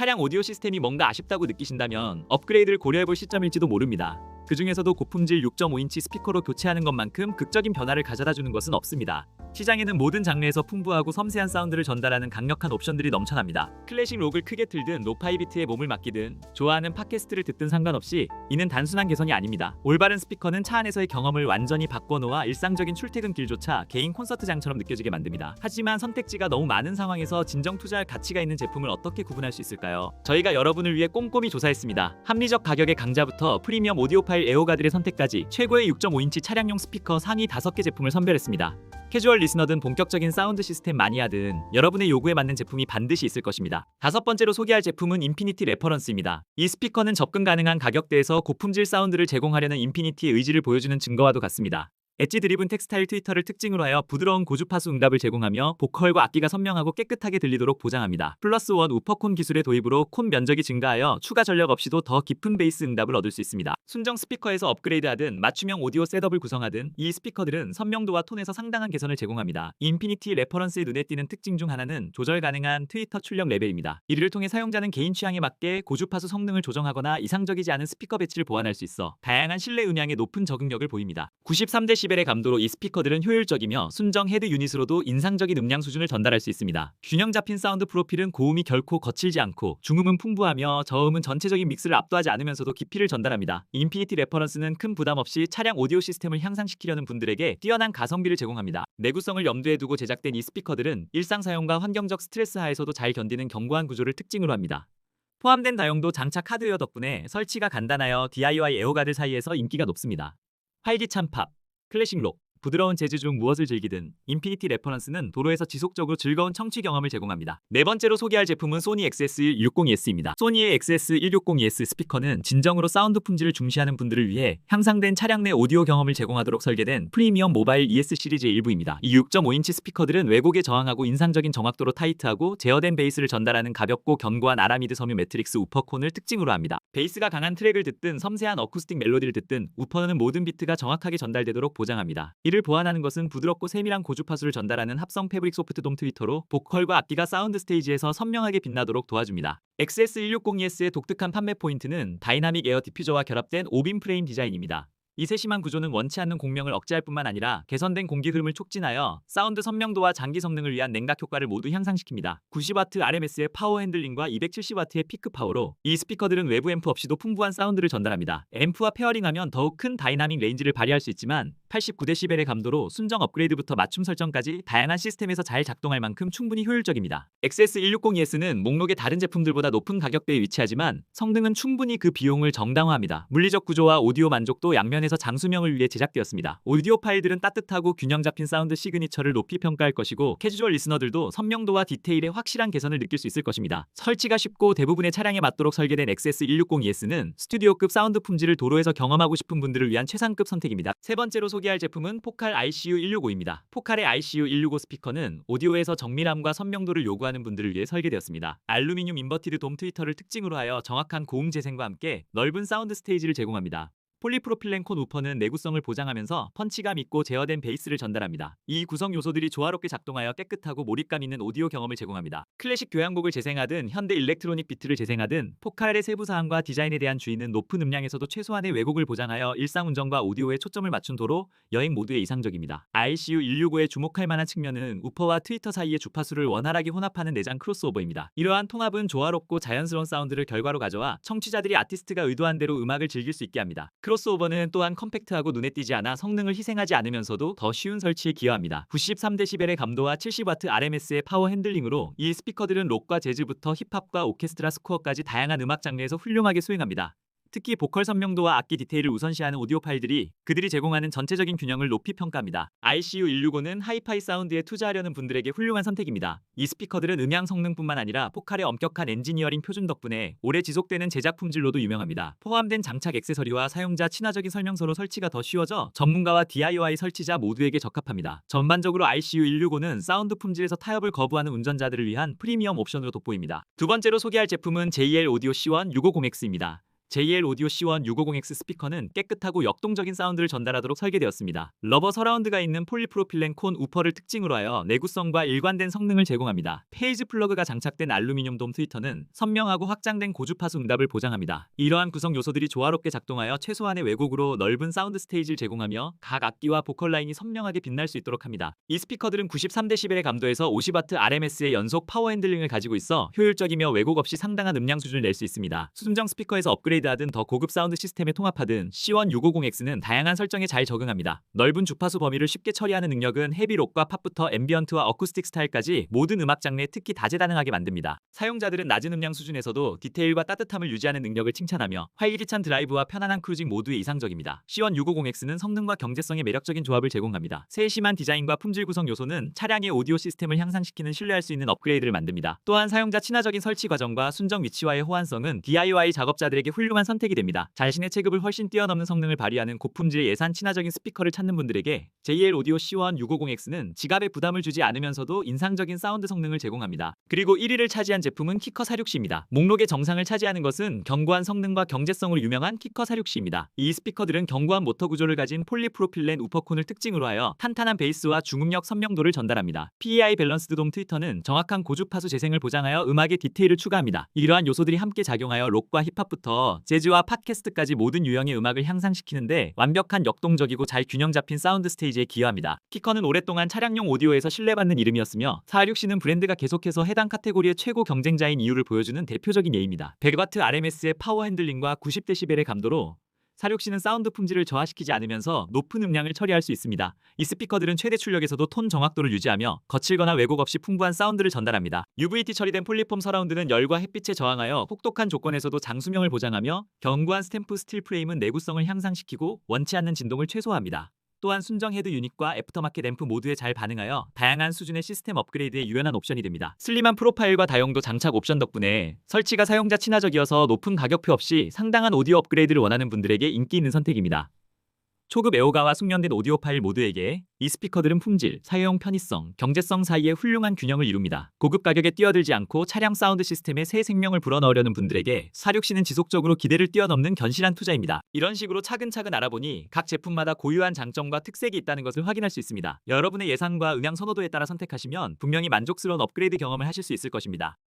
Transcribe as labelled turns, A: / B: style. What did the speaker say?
A: 차량 오디오 시스템이 뭔가 아쉽다고 느끼신다면 업그레이드를 고려해볼 시점일지도 모릅니다. 그 중에서도 고품질 6.5인치 스피커로 교체하는 것만큼 극적인 변화를 가져다 주는 것은 없습니다. 시장에는 모든 장르에서 풍부하고 섬세한 사운드를 전달하는 강력한 옵션들이 넘쳐납니다. 클래식 록을 크게 틀든 로파이 비트에 몸을 맡기든 좋아하는 팟캐스트를 듣든 상관없이 이는 단순한 개선이 아닙니다. 올바른 스피커는 차 안에서의 경험을 완전히 바꿔놓아 일상적인 출퇴근길조차 개인 콘서트장처럼 느껴지게 만듭니다. 하지만 선택지가 너무 많은 상황에서 진정 투자할 가치가 있는 제품을 어떻게 구분할 수 있을까요? 저희가 여러분을 위해 꼼꼼히 조사했습니다. 합리적 가격의 강자부터 프리미엄 오디오 파일 에어가들의 선택까지 최고의 6.5인치 차량용 스피커 상위 5개 제품을 선별했습니다. 캐주얼 리스너든 본격적인 사운드 시스템 마니아든 여러분의 요구에 맞는 제품이 반드시 있을 것입니다. 다섯 번째로 소개할 제품은 인피니티 레퍼런스입니다. 이 스피커는 접근 가능한 가격대에서 고품질 사운드를 제공하려는 인피니티의 의지를 보여주는 증거와도 같습니다. 엣지 드리븐 텍스타일 트위터를 특징으로 하여 부드러운 고주파수 응답을 제공하며 보컬과 악기가 선명하고 깨끗하게 들리도록 보장합니다. 플러스 원 우퍼콘 기술의 도입으로 콘 면적이 증가하여 추가 전력 없이도 더 깊은 베이스 응답을 얻을 수 있습니다. 순정 스피커에서 업그레이드하든 맞춤형 오디오 셋업을 구성하든 이 스피커들은 선명도와 톤에서 상당한 개선을 제공합니다. 인피니티 레퍼런스의 눈에 띄는 특징 중 하나는 조절 가능한 트위터 출력 레벨입니다. 이를 통해 사용자는 개인 취향에 맞게 고주파수 성능을 조정하거나 이상적이지 않은 스피커 배치를 보완할 수 있어 다양한 실내 음향에 높은 적응력을 보입니다. 93 데시벨의 감도로 이 스피커들은 효율적이며 순정 헤드 유닛으로도 인상적인 음량 수준을 전달할 수 있습니다. 균형 잡힌 사운드 프로필은 고음이 결코 거칠지 않고 중음은 풍부하며 저음은 전체적인 믹스를 압도하지 않으면서도 깊이를 전달합니다. 인피니티 레퍼런스는 큰 부담 없이 차량 오디오 시스템을 향상시키려는 분들에게 뛰어난 가성비를 제공합니다. 내구성을 염두에 두고 제작된 이 스피커들은 일상 사용과 환경적 스트레스 하에서도 잘 견디는 견고한 구조를 특징으로 합니다. 포함된 다용도 장착 하드웨어 덕분에 설치가 간단하여 DIY 에어가들 사이에서 인기가 높습니다. 활기찬 팝, 클래식 록, 부드러운 재즈 중 무엇을 즐기든 인피니티 레퍼런스는 도로에서 지속적으로 즐거운 청취 경험을 제공합니다. 네 번째로 소개할 제품은 소니 XS160ES입니다. 소니의 XS160ES 스피커는 진정으로 사운드 품질을 중시하는 분들을 위해 향상된 차량 내 오디오 경험을 제공하도록 설계된 프리미엄 모바일 ES 시리즈의 일부입니다. 이 6.5인치 스피커들은 왜곡에 저항하고 인상적인 정확도로 타이트하고 제어된 베이스를 전달하는 가볍고 견고한 아라미드 섬유 매트릭스 우퍼콘을 특징으로 합니다. 베이스가 강한 트랙을 듣든 섬세한 어쿠스틱 멜로디를 듣든 우퍼는 모든 비트가 정확하게 전달되도록 보장합니다. 이를 보완하는 것은 부드럽고 세밀한 고주파수를 전달하는 합성 패브릭 소프트 돔 트위터로 보컬과 악기가 사운드 스테이지에서 선명하게 빛나도록 도와줍니다. XS160ES의 독특한 판매 포인트는 다이나믹 에어 디퓨저와 결합된 오빔 프레임 디자인입니다. 이 세심한 구조는 원치 않는 공명을 억제할 뿐만 아니라 개선된 공기 흐름을 촉진하여 사운드 선명도와 장기 성능을 위한 냉각 효과를 모두 향상시킵니다. 90W RMS의 파워 핸들링과 270W의 피크 파워로 이 스피커들은 외부 앰프 없이도 풍부한 사운드를 전달합니다. 앰프와 페어링하면 더욱 큰 다이나믹 레인지를 발휘할 수 있지만 89dB의 감도로 순정 업그레이드부터 맞춤 설정까지 다양한 시스템에서 잘 작동할 만큼 충분히 효율적입니다. XS160ES는 목록의 다른 제품들보다 높은 가격대에 위치하지만 성능은 충분히 그 비용을 정당화합니다. 물리적 구조와 오디오 만족도 양면에서 장수명을 위해 제작되었습니다. 오디오 파일들은 따뜻하고 균형 잡힌 사운드 시그니처를 높이 평가할 것이고 캐주얼 리스너들도 선명도와 디테일의 확실한 개선을 느낄 수 있을 것입니다. 설치가 쉽고 대부분의 차량에 맞도록 설계된 XS160ES는 스튜디오급 사운드 품질을 도로에서 경험하고 싶은 분들을 위한 최상급 선택입니다. 세 번째로 소개할 제품은 포칼 ICU165입니다. 포칼의 ICU165 스피커는 오디오에서 정밀함과 선명도를 요구하는 분들을 위해 설계되었습니다. 알루미늄 인버티드 돔 트위터를 특징으로 하여 정확한 고음 재생과 함께 넓은 사운드 스테이지를 제공합니다. 폴리프로필렌 콘 우퍼는 내구성을 보장하면서 펀치감 있고 제어된 베이스를 전달합니다. 이 구성 요소들이 조화롭게 작동하여 깨끗하고 몰입감 있는 오디오 경험을 제공합니다. 클래식 교향곡을 재생하든 현대 일렉트로닉 비트를 재생하든 포칼의 세부 사항과 디자인에 대한 주의는 높은 음량에서도 최소한의 왜곡을 보장하여 일상 운전과 오디오에 초점을 맞춘 도로 여행 모두에 이상적입니다. ICU 165에 주목할 만한 측면은 우퍼와 트위터 사이의 주파수를 원활하게 혼합하는 내장 크로스오버입니다. 이러한 통합은 조화롭고 자연스러운 사운드를 결과로 가져와 청취자들이 아티스트가 의도한 대로 음악을 즐길 수 있게 합니다. 크로스오버는 또한 컴팩트하고 눈에 띄지 않아 성능을 희생하지 않으면서도 더 쉬운 설치에 기여합니다. 93dB의 감도와 70W RMS의 파워 핸들링으로 이 스피커들은 록과 재즈부터 힙합과 오케스트라 스코어까지 다양한 음악 장르에서 훌륭하게 수행합니다. 특히 보컬 선명도와 악기 디테일을 우선시하는 오디오 파일들이 그들이 제공하는 전체적인 균형을 높이 평가합니다. ICU165는 하이파이 사운드에 투자하려는 분들에게 훌륭한 선택입니다. 이 스피커들은 음향 성능뿐만 아니라 포칼의 엄격한 엔지니어링 표준 덕분에 오래 지속되는 제작 품질로도 유명합니다. 포함된 장착 액세서리와 사용자 친화적인 설명서로 설치가 더 쉬워져 전문가와 DIY 설치자 모두에게 적합합니다. 전반적으로 ICU165는 사운드 품질에서 타협을 거부하는 운전자들을 위한 프리미엄 옵션으로 돋보입니다. 두 번째로 소개할 제품은 JL 오디오 C1 650X입니다. JL 오디오 C1 650X 스피커는 깨끗하고 역동적인 사운드를 전달하도록 설계되었습니다. 러버 서라운드가 있는 폴리프로필렌 콘 우퍼를 특징으로 하여 내구성과 일관된 성능을 제공합니다. 페이지 플러그가 장착된 알루미늄 돔 트위터는 선명하고 확장된 고주파수 응답을 보장합니다. 이러한 구성 요소들이 조화롭게 작동하여 최소한의 왜곡으로 넓은 사운드 스테이지를 제공하며 각 악기와 보컬 라인이 선명하게 빛날 수 있도록 합니다. 이 스피커들은 93dB의 감도에서 50W RMS의 연속 파워 핸들링을 가지고 있어 효율적이며 왜곡 없이 상당한 음량 수준을 낼 수 있습니다. 수준정 스피커에서 업그레이드 하든 더 고급 사운드 시스템에 통합하든 C1 650X는 다양한 설정에 잘 적응합니다. 넓은 주파수 범위를 쉽게 처리하는 능력은 헤비록과 팝부터 앰비언트와 어쿠스틱 스타일까지 모든 음악 장르에 특히 다재다능하게 만듭니다. 사용자들은 낮은 음량 수준에서도 디테일과 따뜻함을 유지하는 능력을 칭찬하며 활기찬 드라이브와 편안한 크루징 모두에 이상적입니다. C1 650X는 성능과 경제성의 매력적인 조합을 제공합니다. 세심한 디자인과 품질 구성 요소는 차량의 오디오 시스템을 향상시키는 신뢰할 수 있는 업그레이드를 만듭니다. 또한 사용자 친화적인 설치 과정과 순정 위치와의 호환성은 DIY 작업자들에게 훌륭한 선택이 됩니다. 자신의 체급을 훨씬 뛰어넘는 성능을 발휘하는 고품질 예산 친화적인 스피커를 찾는 분들에게 JL 오디오 C1 650X는 지갑에 부담을 주지 않으면서도 인상적인 사운드 성능을 제공합니다. 그리고 1위를 차지한 제품은 키커 46C입니다. 목록의 정상을 차지하는 것은 견고한 성능과 경제성으로 유명한 키커 46C입니다. 이 스피커들은 견고한 모터 구조를 가진 폴리프로필렌 우퍼콘을 특징으로 하여 탄탄한 베이스와 중음력 선명도를 전달합니다. PEI 밸런스드 돔 트위터는 정확한 고주파수 재생을 보장하여 음악의 디테일을 추가합니다. 이러한 요소들이 함께 작용하여 록과 힙합부터 재즈와 팟캐스트까지 모든 유형의 음악을 향상시키는데 완벽한 역동적이고 잘 균형 잡힌 사운드 스테이지에 기여합니다. 키커는 오랫동안 차량용 오디오에서 신뢰받는 이름이었으며 416C는 브랜드가 계속해서 해당 카테고리의 최고 경쟁자인 이유를 보여주는 대표적인 예입니다. 100W RMS의 파워 핸들링과 90dB의 감도로 46C는 사운드 품질을 저하시키지 않으면서 높은 음량을 처리할 수 있습니다. 이 스피커들은 최대 출력에서도 톤 정확도를 유지하며 거칠거나 왜곡 없이 풍부한 사운드를 전달합니다. UVT 처리된 폴리폼 서라운드는 열과 햇빛에 저항하여 혹독한 조건에서도 장수명을 보장하며 견고한 스탬프 스틸 프레임은 내구성을 향상시키고 원치 않는 진동을 최소화합니다. 또한 순정 헤드 유닛과 애프터마켓 앰프 모두에 잘 반응하여 다양한 수준의 시스템 업그레이드에 유연한 옵션이 됩니다. 슬림한 프로파일과 다용도 장착 옵션 덕분에 설치가 사용자 친화적이어서 높은 가격표 없이 상당한 오디오 업그레이드를 원하는 분들에게 인기 있는 선택입니다. 초급 애호가와 숙련된 오디오 파일 모두에게 이 스피커들은 품질, 사용 편의성, 경제성 사이에 훌륭한 균형을 이룹니다. 고급 가격에 뛰어들지 않고 차량 사운드 시스템에 새 생명을 불어넣으려는 분들에게 46C는 지속적으로 기대를 뛰어넘는 견실한 투자입니다. 이런 식으로 차근차근 알아보니 각 제품마다 고유한 장점과 특색이 있다는 것을 확인할 수 있습니다. 여러분의 예산과 음향 선호도에 따라 선택하시면 분명히 만족스러운 업그레이드 경험을 하실 수 있을 것입니다.